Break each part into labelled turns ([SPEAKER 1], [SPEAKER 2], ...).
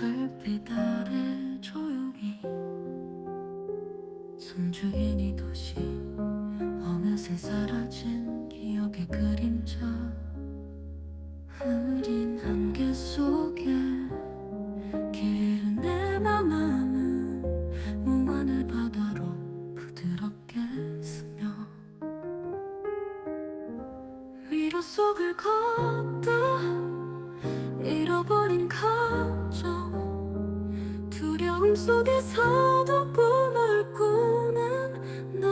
[SPEAKER 1] 달빛 아래 조용히 숨죽이니 도시 어느새 사라진 기억의 그림자 두려움 속에서도 꿈을 꾸는 나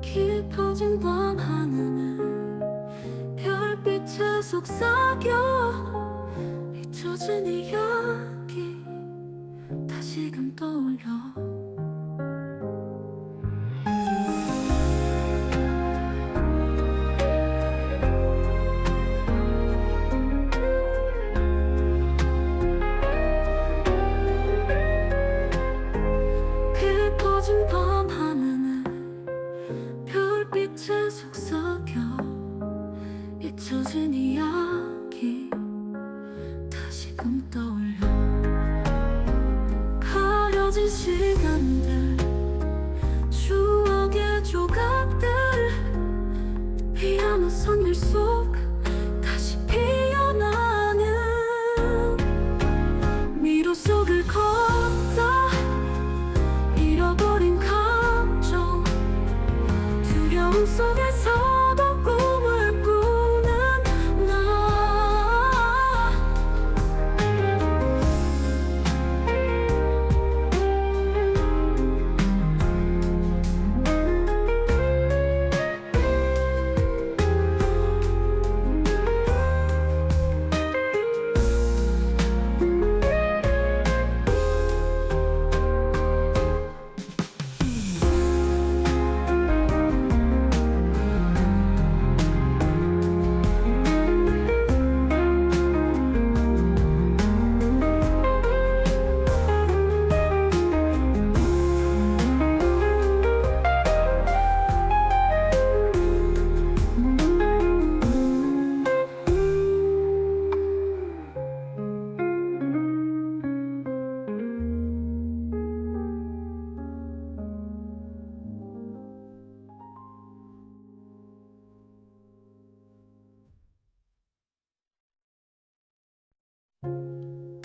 [SPEAKER 1] 깊어진 밤 하늘은 별빛에 속삭여 잊혀진 이야기 다시금 떠올려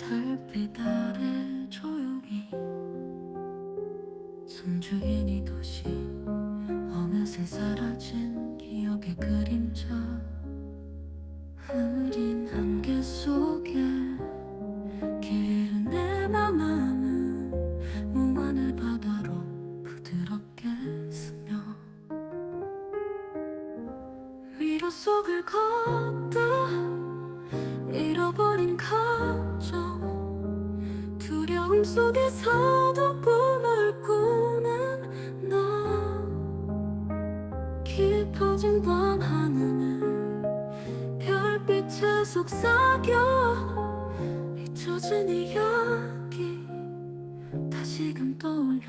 [SPEAKER 1] 달빛 아래 조용히 숨죽이니 도시 어느새 사라진 기억의 그림자. 흐린 안개 속에 길은 내 맘은 무한의 바다로 부드럽게 스며 위로 속을 걷다 잃어버린 두려움 속에서도 꿈을 꾸는 나 깊어진 밤 하늘은 별빛에 속삭여. 잊혀진 이야기 다시금 떠올려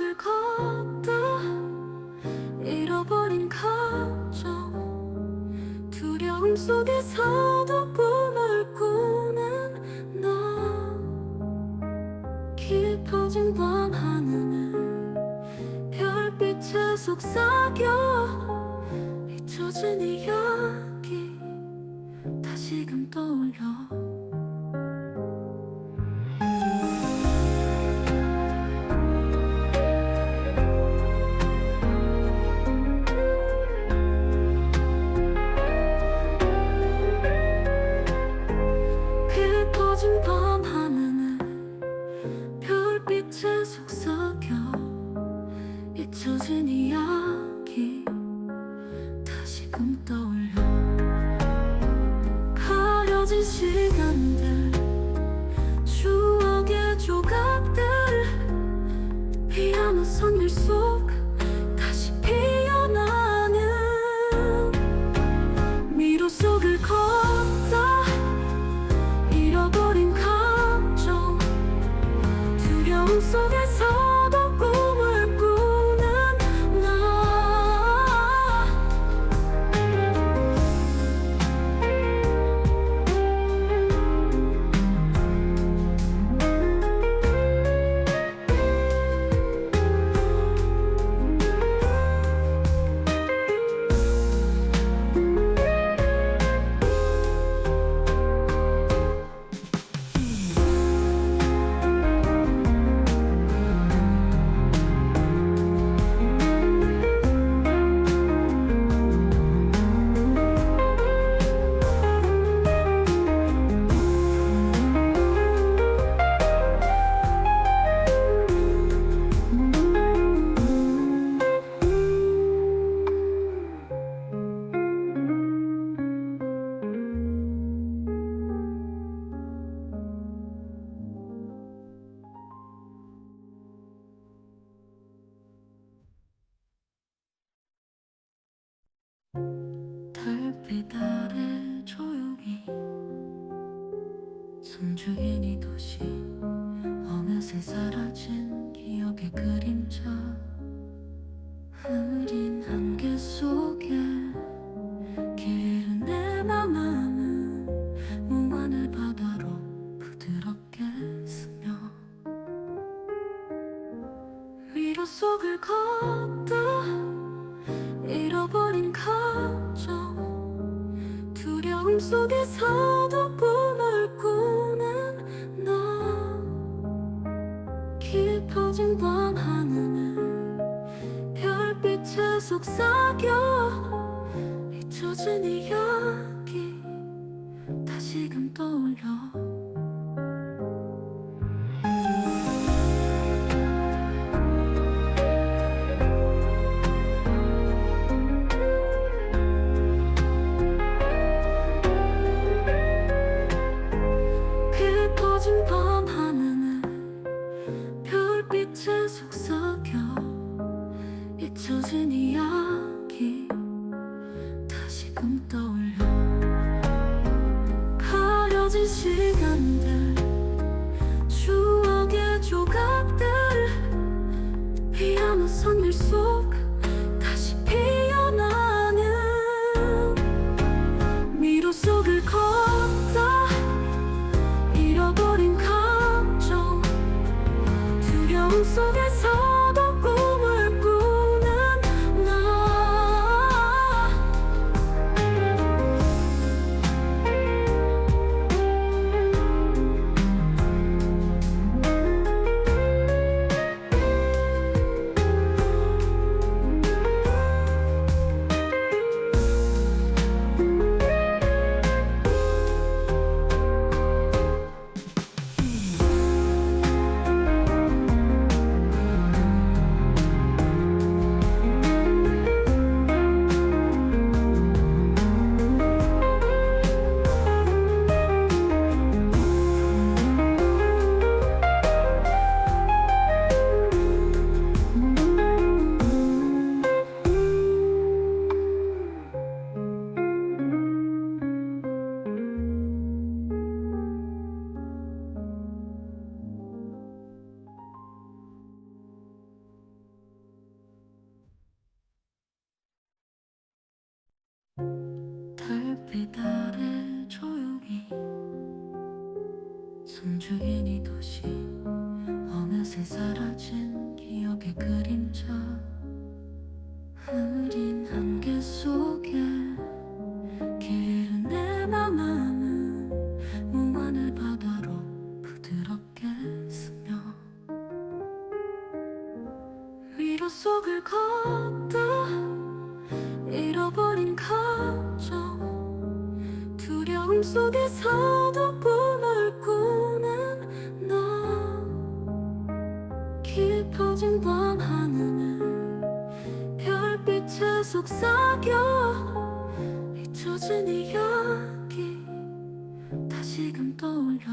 [SPEAKER 1] 을 걷다 잃어버린 감정. 두려움 속에서도 꿈을 꾸는 나. 깊어진 밤 하늘, 별빛에 속삭여 잊혀진 이야기 다시금 떠올려. 시간들. 지워진 기억의 그림자 속삭여 잊혀진 이야기 다시금 떠올려. 잊혀진 이야기 다시금 떠올려 가려진 시간들 달 서도 꿈을 꾸는 나 깊어진 밤 하늘은 별빛에 속삭여 잊혀진 이야기 다시금 떠올려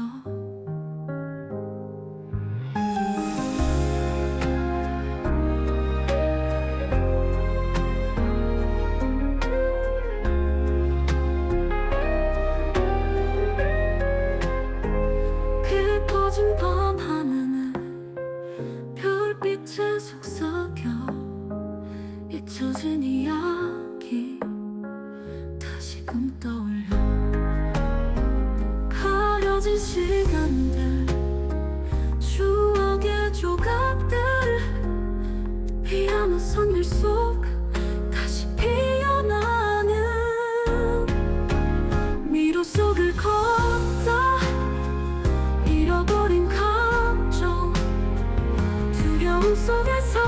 [SPEAKER 1] 두려움 속에서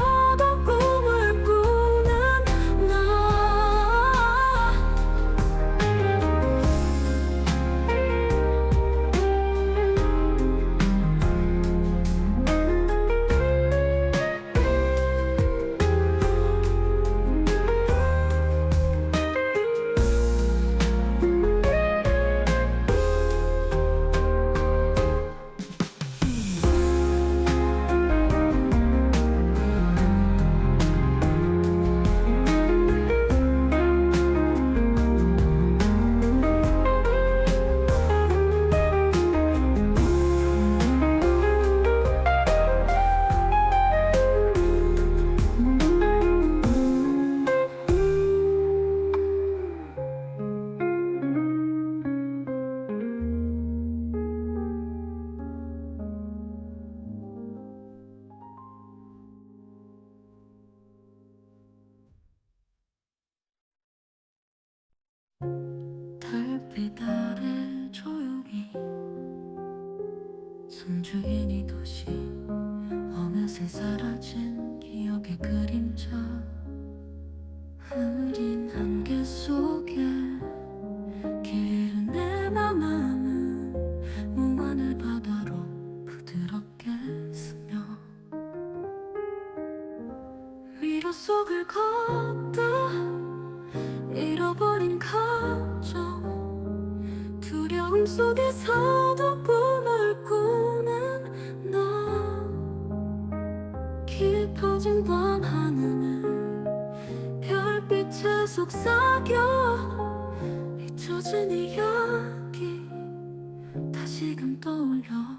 [SPEAKER 1] 달빛 아래 조용히 숨죽인 이 도시 어느새 사라진 기억의 그림자 흐린 안개 속에 길은 내 맘은 무한의 바다로 부드럽게 스며 위로 속을 걷다 잃어버린 감 정 두려움 속에서도 꿈을 꾸는 나. 깊어진 밤 하늘은 별빛에 속삭여 잊혀진 이야기 다시금 떠올려